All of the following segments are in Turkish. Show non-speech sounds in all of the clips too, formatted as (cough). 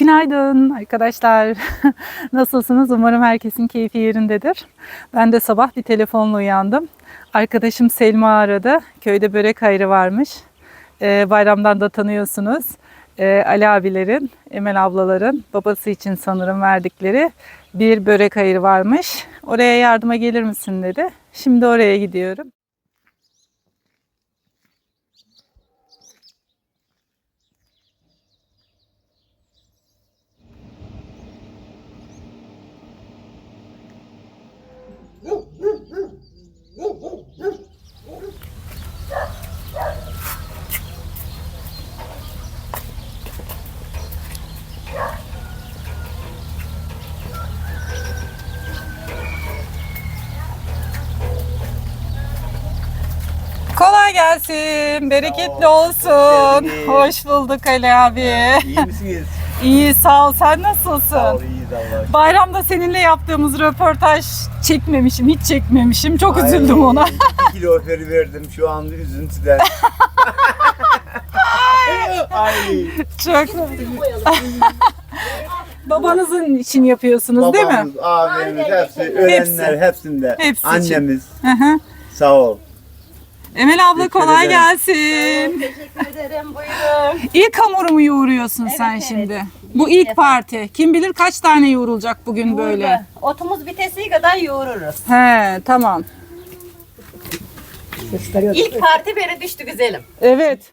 Günaydın arkadaşlar. (laughs) Nasılsınız? Umarım herkesin keyfi yerindedir. Ben de sabah bir telefonla uyandım. Arkadaşım Selma aradı. Köyde börek hayrı varmış. Ee, bayramdan da tanıyorsunuz. Ee, Ali abilerin, Emel ablaların babası için sanırım verdikleri bir börek hayırı varmış. Oraya yardıma gelir misin dedi. Şimdi oraya gidiyorum. Kolay gelsin, bereketli olsun. Hoş bulduk Ali abi. İyi misiniz? İyi sağ ol, sen Sağ nasılsın? ol, iyiyiz Allah. Bayramda seninle yaptığımız röportaj çekmemişim, hiç çekmemişim. Çok üzüldüm ona. (laughs) 2 kilo öferi verdim şu an üzüntüden. (laughs) Ay. Çok. (laughs) Babanızın için yapıyorsunuz değil mi? Babamız, abimiz, hepsi, ölenler hepsinde. Hepsi için. Annemiz Hı hı. sağ ol. Emel abla Teşekkür kolay ederim. gelsin. Teşekkür ederim. Buyurun. İlk hamuru mu yoğuruyorsun sen evet. şimdi? Bu ilk defa. parti. Kim bilir kaç tane yoğrulacak bugün böyle. Otumuz bitesi kadar yoğururuz. He tamam. İlk parti beni düştü güzelim. Evet.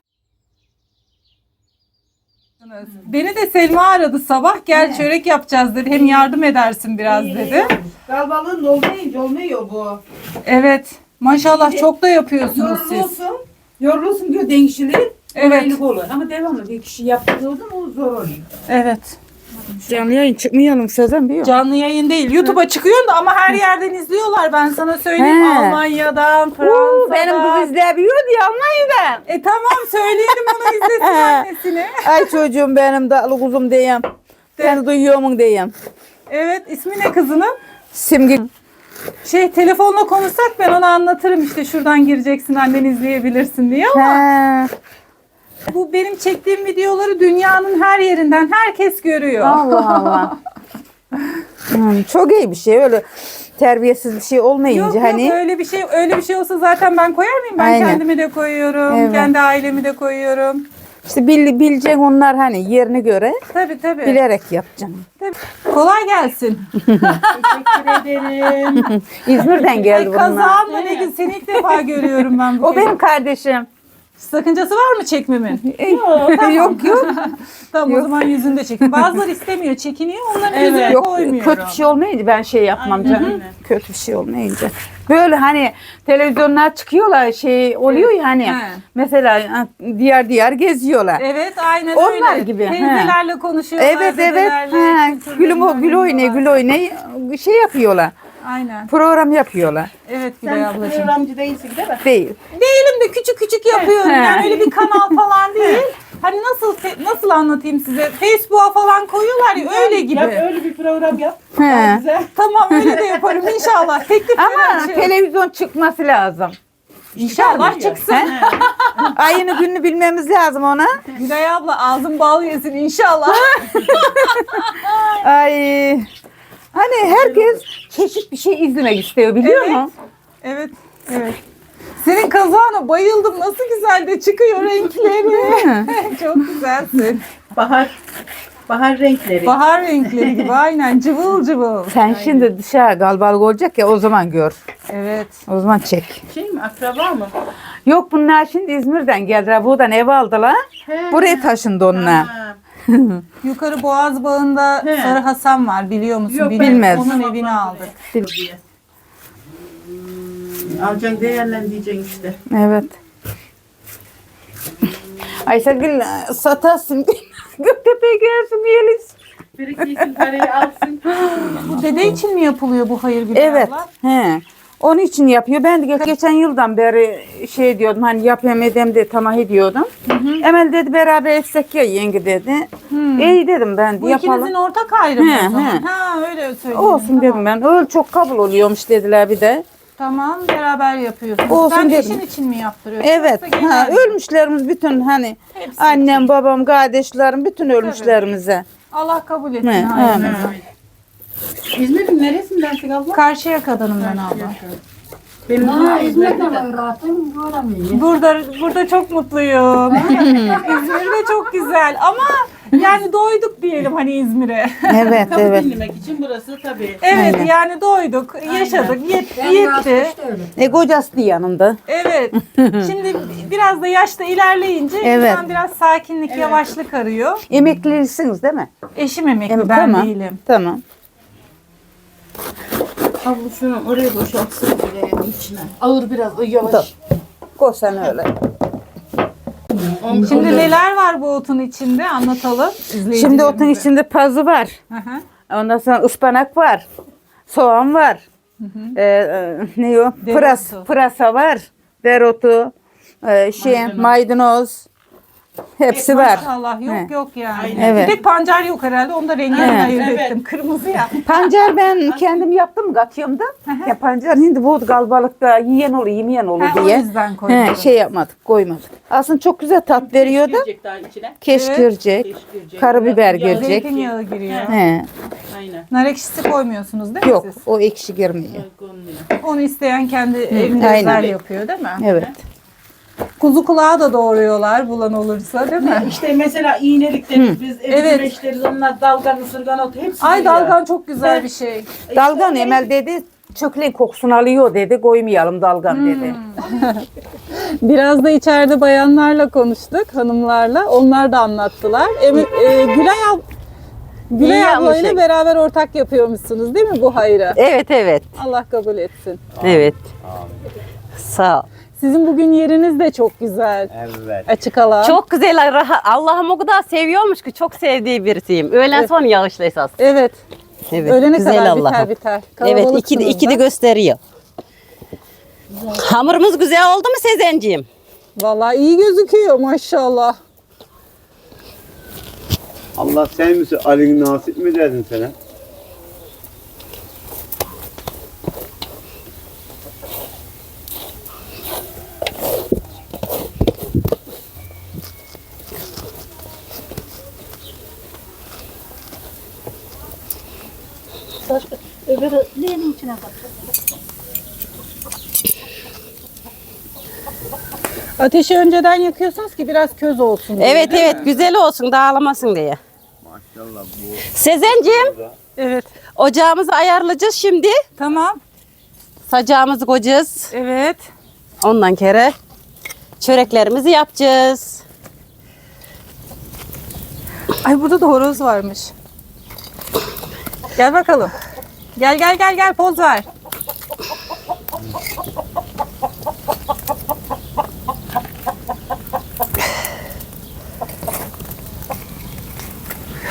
Beni de Selma aradı sabah. Gel çörek yapacağız dedi. Hem yardım edersin biraz dedi. Kalbalığın olmayınca olmuyor bu. Evet. Maşallah çok da yapıyorsunuz siz. Yorulursun. Yorulursun diyor denkişilik. Evet. Evet. olur. Ama devamlı bir kişi yaptığı zaman o zor oluyor. Evet. Canlı yayın çıkmayalım Sezen bir Canlı yayın değil. YouTube'a çıkıyorsun da ama her yerden izliyorlar. Ben sana söyleyeyim. He. Almanya'dan, Fransa'dan. Benim kız izleyebiliyor diye Almanya'dan. E tamam söyleyelim onu izlesin annesini. Ay çocuğum benim dağlı kuzum diyeyim. Seni duyuyorum diyeyim. Evet ismi ne kızının? Simge Şey telefonla konuşsak ben ona anlatırım işte şuradan gireceksin annen izleyebilirsin diye ama He. bu benim çektiğim videoları dünyanın her yerinden herkes görüyor. Allah Allah. Hmm, çok iyi bir şey öyle terbiyesiz bir şey olmayınca Yok hani. yok öyle bir şey öyle bir şey olsa zaten ben koyar mıyım? Ben Aynen. kendimi de koyuyorum. Evet. Kendi ailemi de koyuyorum. İşte bil, bilecek onlar hani yerine göre Tabii tabii. bilerek yapacaksın. tabii. Kolay gelsin. (laughs) Teşekkür ederim. İzmir'den geldi Ay, bunlar. kazağımla ne gün seni ilk defa görüyorum ben bu O benim kardeşim. Sakıncası var mı çekmemin? (laughs) (laughs) yok yok. (laughs) Tamam o zaman yüzünü de çekin. Bazıları istemiyor, çekiniyor. Onların yüzüne Yok koymuyorum. kötü bir şey olmayınca ben şey yapmam canım. Kötü bir şey olmayınca. Böyle hani televizyonlar çıkıyorlar şey oluyor ya hani. He. Mesela diğer diğer geziyorlar. Evet aynen Onlar öyle. gibi, he. Teyzelerle konuşuyorlar. Evet evet. gülüm o gül oynay gül oynay şey yapıyorlar. Aynen. Program yapıyorlar. Evet Gülay ablacığım. Programcı değilsin değil mi? Değil. Değilim de küçük küçük yapıyorum. Yani öyle bir kanal falan (laughs) değil. Hani nasıl nasıl anlatayım size? Facebook'a falan koyuyorlar ya öyle gibi. öyle bir program yap. He. Tamam öyle de yaparım inşallah. (laughs) Teklif Ama açıyorum. televizyon çıkması lazım. İnşallah çıksın. (laughs) Ayını gününü bilmemiz lazım ona. Gülay abla ağzın bal yesin inşallah. Ay. Hani herkes çeşit bir şey izlemek istiyor biliyor Evet. musun? Evet. Evet. Senin kazağına bayıldım. Nasıl güzel de çıkıyor renkleri. (laughs) Çok güzelsin. Bahar bahar renkleri. Bahar renkleri gibi aynen cıvıl cıvıl. Sen şimdi dışarı galbalık olacak ya o zaman gör. Evet. O zaman çek. şey mi akraba mı? Yok bunlar şimdi İzmir'den geldiler. Buradan ev aldılar. He. Buraya taşındı onlar. Ha. (laughs) Yukarı Boğaz Bağı'nda He. Sarı Hasan var biliyor musun? Yok. Bilmez. Onun evini aldık. diye. Alacaksın değerlendireceksin işte. Evet. Ayşegül satarsın. (laughs) Göktepe'ye gelsin yiyelim. Biriktirsin parayı alsın. Bu dede için mi yapılıyor bu hayır Gülay Evet. He. Onun için yapıyor. Ben de ge- geçen yıldan beri şey diyordum hani yapayım edem de tamah ediyordum. Emel dedi beraber etsek ya yenge dedi. İyi dedim ben de Bu yapalım. ikinizin ortak ayrımı He, o zaman. he. Ha öyle söyleyeyim. Olsun Tamam. dedim ben. Öyle çok kabul oluyormuş dediler bir de. Tamam beraber yapıyorsunuz. Olsun Sen dedim. eşin için mi yaptırıyorsun? Evet. Yoksa Ha, genel mi? ölmüşlerimiz bütün hani Hepsi annem, babam, kardeşlerim bütün ölmüşlerimize. Allah kabul etsin. He, hayırlı. amin. İzmir'in neresindensin abla? Karşıya kadınım ben abla. Benim Ha, de İzmir'de var rahatım, göremiyorum. Burada burada çok mutluyum. (laughs) İzmir'de çok güzel ama yani doyduk diyelim hani İzmir'e. Evet Kapı evet. dinlemek için burası tabii. Evet Aynen. yani doyduk, yaşadık, yetti. öyle. E kocası da yanında. Evet. (laughs) Şimdi biraz da yaşta ilerleyince Evet. insan biraz sakinlik, yavaşlık arıyor. Emeklilisiniz değil mi? Eşim emekli, Em- ben tamam. değilim. Tamam. Abla şunu oraya boşaltsın bile içine. Ağır biraz o yavaş. Koy sen öyle. Şimdi neler var bu otun içinde anlatalım. Şimdi otun içinde pazı var. Hı hı. Ondan sonra ıspanak var. Soğan var. Ee, e, ne o? Pıras, pırasa var. Dereotu, e, şey, maydanoz. Hepsi var. Maşallah yok He. yok yani. Evet. Bir tek pancar yok herhalde. Onu da rengini Evet. ayırt Evet. ettim. Kırmızı ya. (laughs) Pancar ben kendim yaptım katıyorum da. ya pancar şimdi bu galbalıkta yiyen olur yemeyen olur Ha, o diye. yüzden koydum. He, şey yapmadık koymadık. Aslında çok güzel tat veriyordu. Girecek daha içine. Keşkirecek, Keş girecek. karabiber Biraz yağ girecek. Zeytinyağı giriyor. He, Aynen. Nar ekşisi koymuyorsunuz değil mi yok siz? o ekşi girmiyor. Konuluyor. Onu isteyen kendi evinde aynen. özel yapıyor değil mi? Evet. Kuzu kulağı da doğruyorlar bulan olursa değil mi? İşte mesela iğnelik deriz biz, Evet. evet. onlar dalgan, ısırgan ot hepsi Ay geliyor. dalgan çok güzel bir şey. Dalgan Emel dedi çökleğin kokusunu alıyor dedi koymayalım dalgan dedi. (laughs) Biraz da içeride bayanlarla konuştuk, hanımlarla. Onlar da anlattılar. Emi- e, Gülay, ab Gülay İyi ablayla yapmışsın. beraber ortak yapıyormuşsunuz değil mi bu hayra? Evet evet. Allah kabul etsin. Evet. Sağ ol. Sizin bugün yeriniz de çok güzel. Evet. Açık alan. Çok güzel. rahat- Allah'ım o kadar seviyormuş ki çok sevdiği birisiyim. Öğlen son yağışlı esas. Evet. Evet. Öğlene güzel kadar Allah'ım. biter biter. Evet iki, Kalabalıksınız iki de da. gösteriyor. Hamurumuz güzel oldu mu Sezenciğim? Vallahi iyi gözüküyor maşallah. Allah sevmişse alin nasip mi dedin sana? Ateşi önceden yakıyorsunuz ki biraz köz olsun. diye, Evet evet güzel olsun dağılamasın diye. Maşallah bu. Sezenciğim Evet. ocağımızı ayarlayacağız şimdi. Tamam. Sacağımızı koyacağız. Evet. Ondan kere çöreklerimizi yapacağız. Ay burada da horoz varmış. Gel bakalım. Gel gel gel gel poz ver.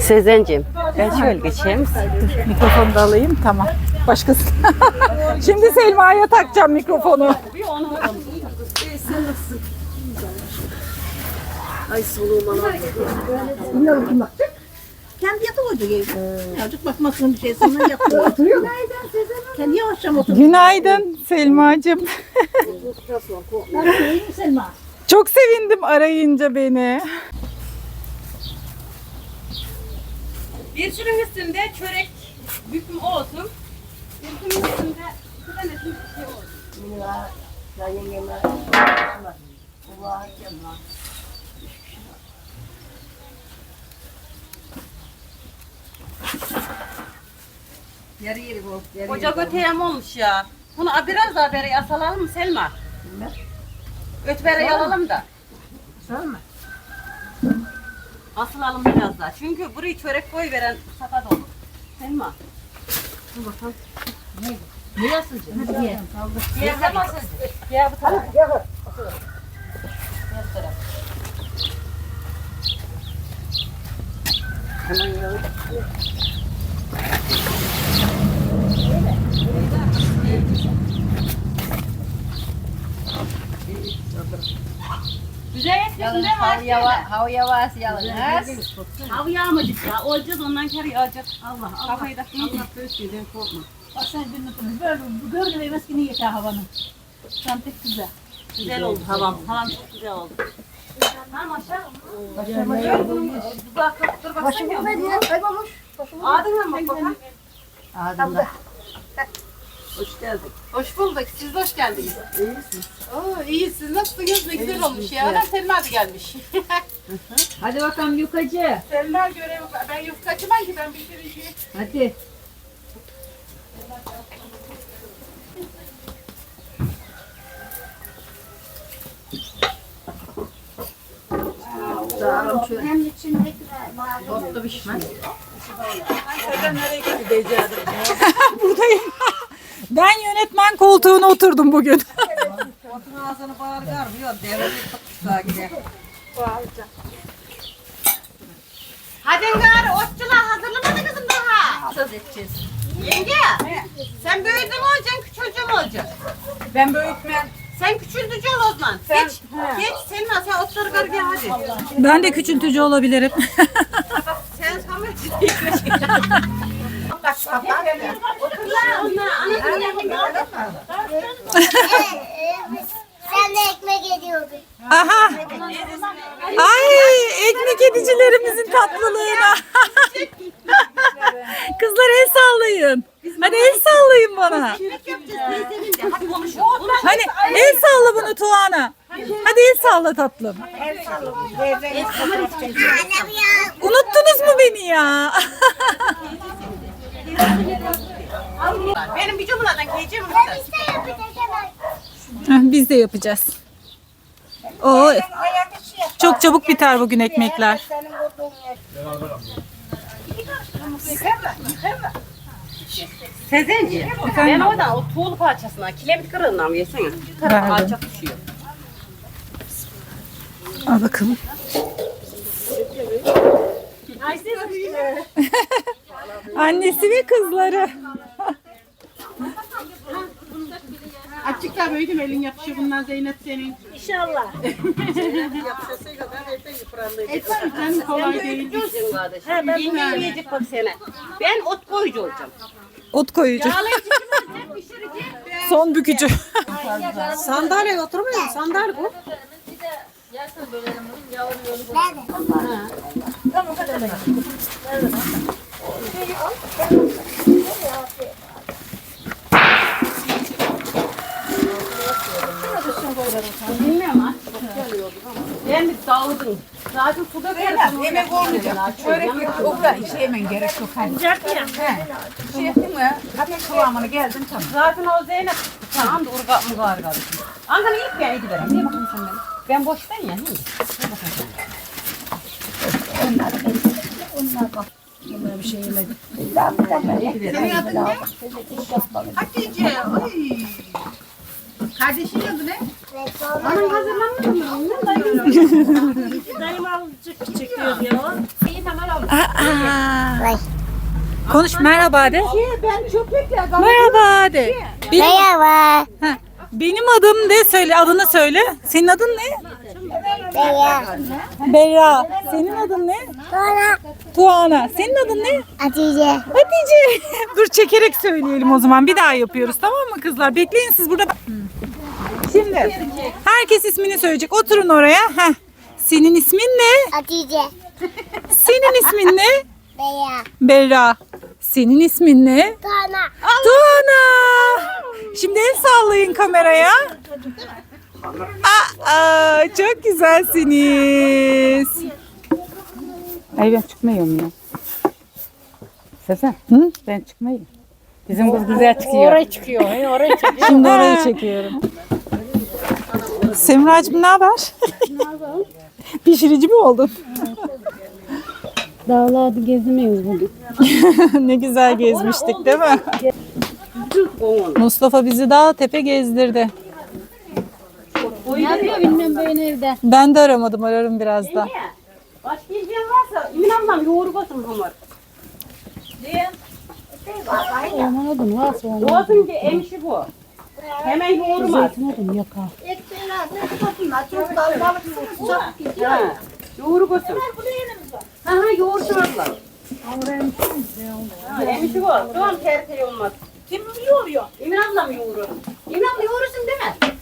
Sezenciğim ben şöyle geçeyim. Mikrofonu da alayım tamam. Başkası. (laughs) Şimdi Selma'ya takacağım mikrofonu. Kendi yatı koydu gibi. Azıcık bakmasın bir şey sana yapıyor. Oturuyor. Kendi yavaş yavaş oturuyor. Günaydın Selma'cığım. Selma. Çok sevindim arayınca beni. Bir sürün üstünde çörek büküm olsun. Bir sürün üstünde tanesi bir şey olsun. Yarı yeri bu. Yarı Koca göteyem olmuş ya. Bunu biraz daha beri asalalım mı Selma? Öt beri alalım da. Sorma. Asılalım biraz daha. Çünkü burayı çörek koy veren sakat olur. Selma. Dur bakalım. Ne yasıncı? Hadi ye. Yerde mi asıncı? Gel bu tarafa. Gel bu tarafa. Güzel etmişsin değil mi? Havya havya vas yalnız. Av yağmacık ya. Olacağız ondan kar yağacak. Allah Allah. Kafayı da Allah göğsüden korkma. Bak sen dinledin. Böyle bu gördüğün ev eskini yeter havanın. Şu an pek güzel. Güzel oldu havam. Havam çok güzel oldu. Tamam aşağı. Dur bak Başım bu ne? Kaybolmuş. Adına bak bakalım. Ağzımda. Hoş geldin. Hoş bulduk. Siz de hoş geldiniz. İyisiniz. Oo, iyi. Siz nasılsınız? Ne güzel olmuş ya. Adam Selma da gelmiş. (laughs) Hadi bakalım yukacı. Selma görev ben yufkacımam ki ben pişirici. Hadi. Hem içindekiler var. Toplu pişmez. (laughs) Buradayım. Yönetmen koltuğuna oturdum bugün. (laughs) Hadi gari otçular hazırlamadı kızım daha. Söz edeceğiz. Yenge. Sen büyüdün mü olacaksın, küçüldün mü olacaksın? Ben büyütmem. Sen küçüldücü ol o zaman. Geç, geç Selma sen otları gari gel hadi. Ben de küçültücü olabilirim. (laughs) Sen Samet. (laughs) Sen de ekmek ediyordun. Aha. Ay ekmek edicilerimizin tatlılığına. (laughs) Kızlar el sallayın. Hadi el sallayın bana. Hani el salla bunu Tuana. Hadi el salla tatlım. Unuttunuz mu beni ya? (laughs) Benim bir cumladan keyeceğim mi? İşte yapacak hemen. Biz de yapacağız. Oo, çok çabuk biter bugün ekmekler. Sezenci. Ben oradan o tuğlu parçasına kilemit kırığından yesene. Bir taraf Verdim. alçak düşüyor. Al bakalım. (laughs) Annesi ve kızları. Açıkta büyüdüm elin yapışıyor bundan Zeynep senin. İnşallah. (laughs) Sen kolay değil. Bizim kardeşim. Yenge yiyecek bak sene. Ben ot koyucu olacağım. Ot koyucu. Son bükücü. Sandalyeye oturmuyor musun? Sandalye bu. Ben bir dağıldım. Zaten su dökerim. Yemek olmayacak. Çörek yok. O da şey yemen gerek yok. Hani. He. Şey ettin mi? Hafif kıvamına geldin tamam. Zaten o Zeynep. Tamam da urga mı var kardeşim. Ankara ilk ben giderim. Niye bakın sen beni? Ben boştan ya. Niye? Hatice. Ay. Kardeşin adı ne? Dayım azıcık küçük diyor ya. Konuş merhaba de. Ben çöplükle Merhaba de. Benim, Merhaba. Ha, benim adım de söyle adını söyle. Senin adın ne? Beya. Berra. Senin adın ne? Sonra Tuana. Senin adın ne? Hatice. Hatice. (laughs) Dur çekerek söyleyelim o zaman. Bir daha yapıyoruz tamam mı kızlar? Bekleyin siz burada. Şimdi herkes ismini söyleyecek. Oturun oraya. Heh. Senin ismin ne? Hatice. Senin ismin ne? Beya. Berra. Senin ismin ne? Sonra. Tuana. Şimdi el sallayın kameraya. Aa, çok güzelsiniz. Ay ben çıkmıyorum ya. Sezen. Hı? Ben çıkmayayım. Bizim kız güzel çıkıyor. Oraya çıkıyor. Oraya (laughs) çıkıyor. Şimdi orayı çekiyorum. Semracığım ne haber? (laughs) Pişirici mi oldun? Dağlarda gezmiyoruz bugün. (laughs) ne güzel gezmiştik değil mi? Mustafa bizi dağ tepe gezdirdi. Ne yapıyor bilmem böyle evde. Ben de aramadım ararım biraz da. Başka yiyeceğin varsa Emin ablam yoğuruk olsun hamur. Orman odun varsa orman. Olsun ki emişi bu. Hemen yoğurmaz. Zeytin odun yok ha. Ha. Yoğuruk olsun. Ha ha yoğurt varlar. Ha, Emişi bu. Tamam terteye olmaz. Kim yoğuruyor? Emin ablam yoğurur. Emin abla yoğurursun değil mi?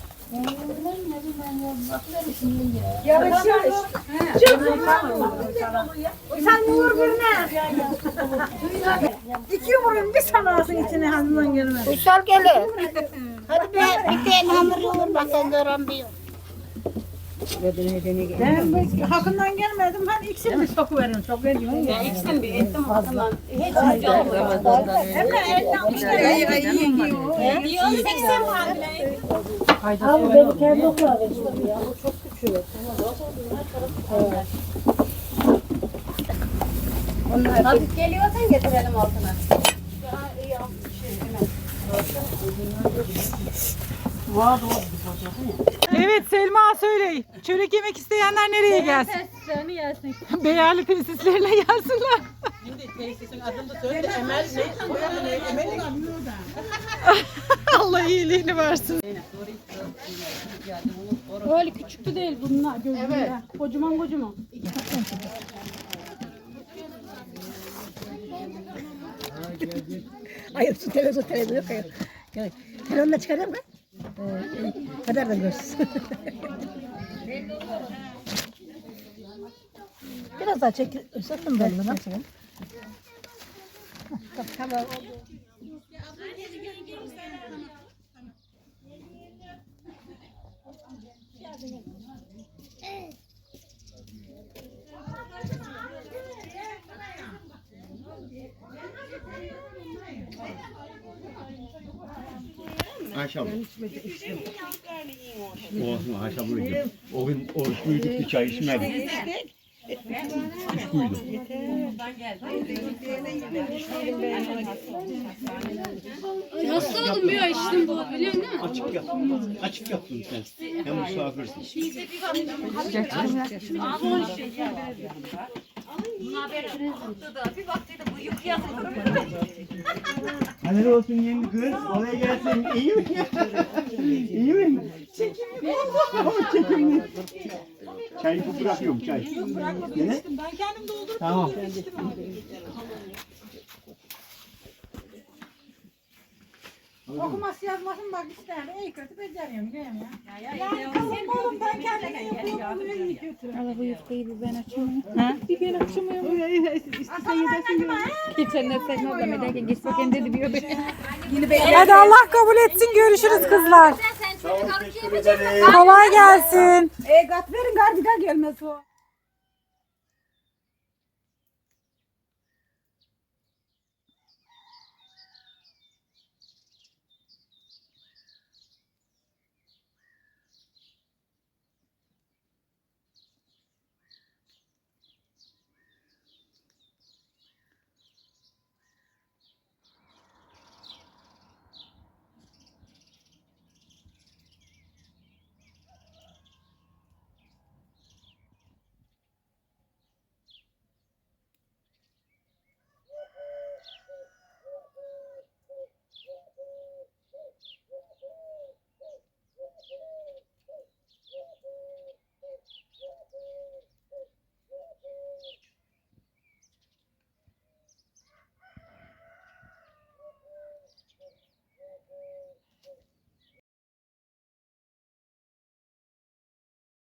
İki yumruğun bir sanasın içine hanımdan gelmez. Uysal gelir. (laughs) Hadi be bir tane hamur yoğur bakın gören bir. Ben hakkından gelmedim. Ben ikisini bir soku veriyorum. Çok veriyorum ya. İkisini bir ettim hatırlan. Hiç rica olmaz. Hem de elden işte yiyor. Diyor 80 hamile. Abi beni kendi okula versin ya. O çok küçük. Hadi geliyorsan getirelim altına. Evet Selma söyle. Çörek yemek isteyenler nereye gelsin? Tesislerini gelsin. Beyerli tesislerine gelsinler. (laughs) Allah iyiliğini versin. Öyle küçüktü değil bunlar gözümde. Evet. Kocaman kocaman. Hayır şu televizyon televizyon yok hayır. Yani, telefonla çıkarayım mı? Ee, kadar da görsün. (laughs) Biraz daha çek. Sakın ben bunu. Tamam. Akşam. Olsun akşam uyudum. O gün oruçluyduk bir çay içmedik. Kuşkuydum. Nasıl olmuyor içtim bu değil mi? Açık yap. Açık yaptın sen. Hem misafirsin. Bir baktıydı bu yıkıyor. Helal olsun yenge kız. Oraya gelsin. İyi mi? İyi mi? Çekimli. Çekimli. Çay bırakıyorum çay. Yok bırakmadım. Ben kendim doldurup Tamam. Okuması yazmasın bak ister. İyi kötü beceriyorum değil mi ya? Yani kızım oğlum ben kendime yapıyorum. İyi kötü. Allah bu yufkayı bir ben açayım. Bir ben açamıyorum. Geçen de Selma ablam ederken geç bakayım dedi bir öbür. Hadi Allah kabul etsin. Görüşürüz kızlar. Kolay gelsin. E kat verin galiba gelmez o.